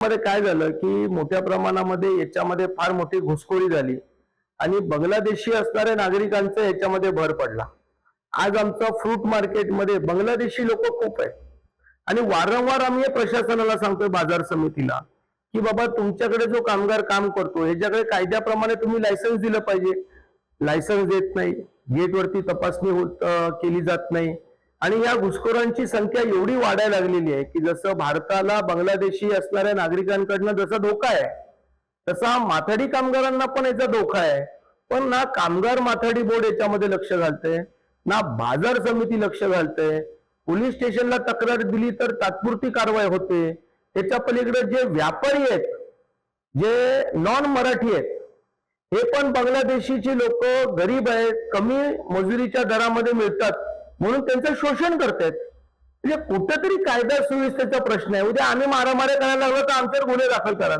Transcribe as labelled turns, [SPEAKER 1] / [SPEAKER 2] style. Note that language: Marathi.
[SPEAKER 1] मध्ये काय झालं की मोठ्या प्रमाणामध्ये याच्यामध्ये फार मोठी घुसखोरी झाली आणि बांगलादेशी असणाऱ्या नागरिकांचा याच्यामध्ये भर पडला. आज आमचं फ्रूट मार्केटमध्ये बांगलादेशी लोक खूप आहेत. आणि वारंवार आम्ही प्रशासनाला सांगतोय बाजार समितीला की बाबा तुमच्याकडे जो कामगार काम करतो याच्याकडे कायद्याप्रमाणे तुम्ही लायसन्स दिलं पाहिजे. लायसन्स देत नाही. गेटवरती तपासणी होत केली जात नाही. आणि या घुसखोरांची संख्या एवढी वाढायला लागलेली आहे की जसं भारताला बांगलादेशी असणाऱ्या नागरिकांकडनं जसा धोका आहे तसा माथाडी कामगारांना पण याचा धोका आहे. पण ना कामगार माथाडी बोर्ड याच्यामध्ये लक्ष घालते ना बाजार समिती लक्ष घालते पोलीस स्टेशनला तक्रार दिली तर तात्पुरती कारवाई होते. त्याच्या पलीकडे जे व्यापारी आहेत जे नॉन मराठी आहेत हे पण बांगलादेशीची लोक गरीब आहेत कमी मजुरीच्या दरामध्ये मिळतात. म्हणून त्यांचं शोषण करतायत. म्हणजे कुठेतरी कायदा सुव्यवस्थेचा प्रश्न आहे. उद्या आम्ही मारामारी करायला लागलो तर आमच्यावर गुन्हे दाखल करा.